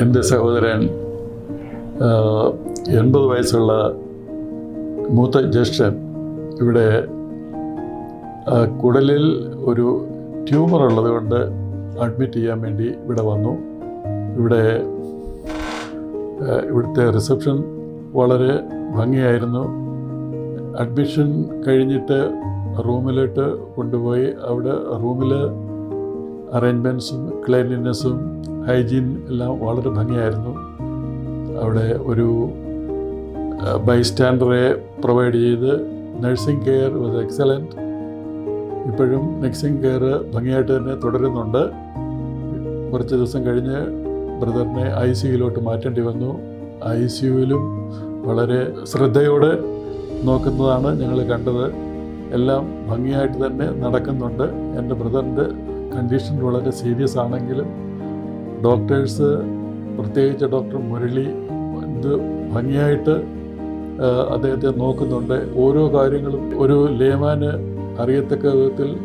എന്റെ സഹോദരൻ എൺപത് വയസ്സുള്ള മൂത്ത ജ്യേഷ്ഠൻ ഇവിടെ കുടലിൽ ഒരു ട്യൂമർ ഉള്ളതുകൊണ്ട് അഡ്മിറ്റ് ചെയ്യാൻ വേണ്ടി ഇവിടെ വന്നു. ഇവിടെ ഇവിടുത്തെ റിസപ്ഷൻ വളരെ ഭംഗിയായിരുന്നു. അഡ്മിഷൻ കഴിഞ്ഞിട്ട് റൂമിലോട്ട് കൊണ്ടുപോയി. അവിടെ റൂമിൽ അറേഞ്ച്മെന്റ്സും ക്ലീൻലിനെസ്സും ഹൈജീൻ എല്ലാം വളരെ ഭംഗിയായിരുന്നു. അവിടെ ഒരു ബൈസ്റ്റാൻഡറെ പ്രൊവൈഡ് ചെയ്ത് നഴ്സിംഗ് കെയർ വാസ് എക്സലന്റ് ഇപ്പോഴും നഴ്സിംഗ് കെയർ ഭംഗിയായിട്ട് തന്നെ തുടരുന്നുണ്ട്. കുറച്ച് ദിവസം കഴിഞ്ഞ് ബ്രദറിനെ ഐ സിയുയിലോട്ട് മാറ്റേണ്ടി വന്നു. ഐ സിയുവിലും വളരെ ശ്രദ്ധയോടെ നോക്കുന്നതാണ് ഞങ്ങൾ കണ്ടത്. എല്ലാം ഭംഗിയായിട്ട് തന്നെ നടക്കുന്നുണ്ട്. എന്റെ ബ്രദറിന്റെ കണ്ടീഷൻ വളരെ സീരിയസ് ആണെങ്കിലും ഡോക്ടേഴ്സ് പ്രത്യേകിച്ച് ഡോക്ടർ മുരളി ഇത് ഭംഗിയായിട്ട് അദ്ദേഹത്തെ നോക്കുന്നുണ്ട്. ഓരോ കാര്യങ്ങളും ഒരു ലേമാന് അറിയത്തക്ക വിധത്തിൽ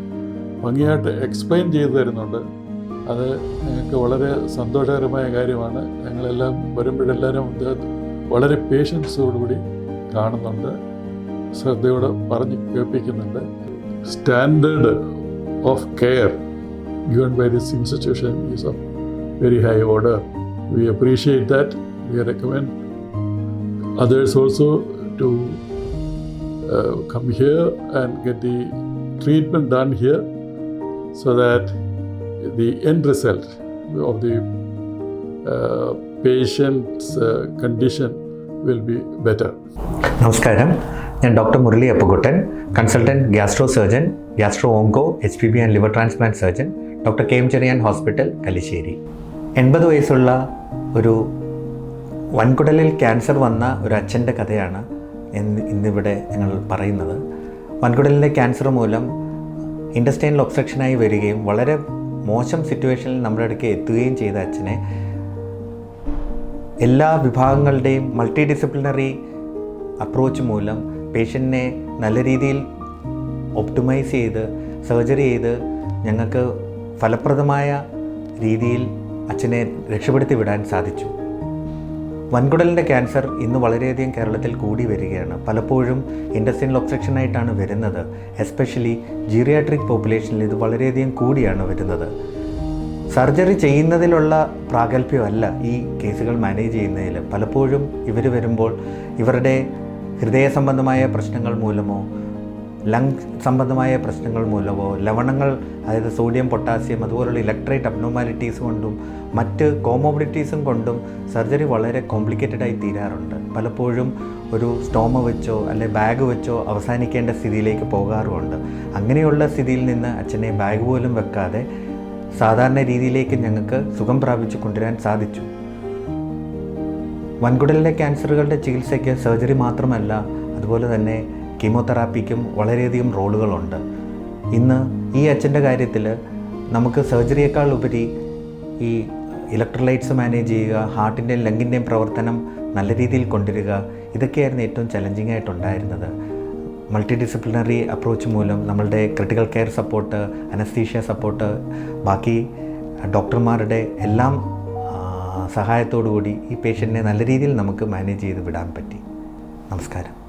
ഭംഗിയായിട്ട് എക്സ്പ്ലെയിൻ ചെയ്തു തരുന്നുണ്ട്. അത് ഞങ്ങൾക്ക് വളരെ സന്തോഷകരമായ കാര്യമാണ്. ഞങ്ങളെല്ലാം വരുമ്പോഴെല്ലാവരും അദ്ദേഹത്തെ വളരെ പേഷ്യൻസോടുകൂടി കാണുന്നുണ്ട്. ശ്രദ്ധയോടെ പറഞ്ഞ് കേൾപ്പിക്കുന്നുണ്ട്. Standard of care given by this institution is of very high order. We appreciate that. We recommend others also to uh, come here and get the treatment done here so that the end result of the uh, patient's uh, condition will be better. നമസ്കാരം ഞാൻ doctor Murali Appukuttan consultant gastro surgeon gastro onco H P B and liver transplant surgeon doctor K M Cherian hospital Kallisseri എൺപത് വയസ്സുള്ള ഒരു വൻകുടലിൽ cancer വന്ന ഒരു അച്ഛന്റെ കഥയാണ് ഇന്ന് ഇന്നിവിടെ ഞങ്ങൾ പറയുന്നത്. വൻകുടലിന്റെ ക്യാൻസർ മൂലം ഇൻഡസ്റ്റൈനിൽ ഒബ്സ്ട്രക്ഷനായി വരികയും വളരെ മോശം സിറ്റുവേഷനിൽ നമ്മുടെ അടുക്ക് എത്തുകയും ചെയ്ത അച്ഛനെ എല്ലാ വിഭാഗങ്ങളുടെയും മൾട്ടി ഡിസിപ്ലിനറി അപ്രോച്ച് മൂലം പേഷ്യന്റിനെ നല്ല രീതിയിൽ ഒപ്റ്റിമൈസ് ചെയ്ത് സർജറി ചെയ്ത് ഞങ്ങൾക്ക് ഫലപ്രദമായ രീതിയിൽ അച്ഛനെ രക്ഷപ്പെടുത്തി വിടാൻ സാധിച്ചു. വൻകുടലിന്റെ ക്യാൻസർ ഇന്ന് വളരെയധികം കേരളത്തിൽ കൂടി വരികയാണ്. പലപ്പോഴും ഇൻഡസ്ട്രിയൽ ഒബ്സ്ട്രക്ഷനായിട്ടാണ് വരുന്നത്. എസ്പെഷ്യലി ജീറിയാട്രിക് പോപ്പുലേഷനിൽ ഇത് വളരെയധികം കൂടിയാണ് വരുന്നത്. സർജറി ചെയ്യുന്നതിലുള്ള പ്രാഗൽഭ്യമല്ല ഈ കേസുകൾ മാനേജ് ചെയ്യുന്നതിൽ. പലപ്പോഴും ഇവർ വരുമ്പോൾ ഇവരുടെ ഹൃദയ സംബന്ധമായ പ്രശ്നങ്ങൾ മൂലമോ ലങ് സംബന്ധമായ പ്രശ്നങ്ങൾ മൂലമോ ലവണങ്ങൾ അതായത് സോഡിയം പൊട്ടാസ്യം അതുപോലുള്ള ഇലക്ട്രൈറ്റ് അബ്നോമാലിറ്റീസ് കൊണ്ടും മറ്റ് കോമോബിഡിറ്റീസും കൊണ്ടും സർജറി വളരെ കോംപ്ലിക്കേറ്റഡ് ആയി തീരാറുണ്ട്. പലപ്പോഴും ഒരു സ്റ്റോമ വെച്ചോ അല്ലെ ബാഗ് വെച്ചോ അവസാനിക്കേണ്ട സ്ഥിതിയിലേക്ക് പോകാറുമുണ്ട്. അങ്ങനെയുള്ള സ്ഥിതിയിൽ നിന്ന് അച്ഛനെ ബാഗ് പോലും വെക്കാതെ സാധാരണ രീതിയിലേക്ക് ഞങ്ങൾക്ക് സുഖം പ്രാപിച്ചു കൊണ്ടുവരാൻ സാധിച്ചു. വൻകുടലിലെ ക്യാൻസറുകളുടെ ചികിത്സയ്ക്ക് സർജറി മാത്രമല്ല അതുപോലെ തന്നെ കീമോതെറാപ്പിക്കും വളരെയധികം റോളുകളുണ്ട്. ഇന്ന് ഈ അച്ഛന്റെ കാര്യത്തിൽ നമുക്ക് സർജറിയേക്കാൾ ഉപരി ഈ ഇലക്ട്രോലൈറ്റ്സ് മാനേജ് ചെയ്യുക ഹാർട്ടിന്റെയും ലങ്ങിന്റെയും പ്രവർത്തനം നല്ല രീതിയിൽ കൊണ്ടുവരിക ഇതൊക്കെയായിരുന്നു ഏറ്റവും ചലഞ്ചിങ് ആയിട്ടുണ്ടായിരുന്നത്. മൾട്ടി ഡിസിപ്ലിനറി അപ്രോച്ച് മൂലം നമ്മളുടെ critical care support anaesthesia support ബാക്കി ഡോക്ടർമാരുടെ എല്ലാം സഹായത്തോടു കൂടി ഈ പേഷ്യന്റിനെ നല്ല രീതിയിൽ നമുക്ക് മാനേജ് ചെയ്ത് വിടാൻ പറ്റി. നമസ്കാരം.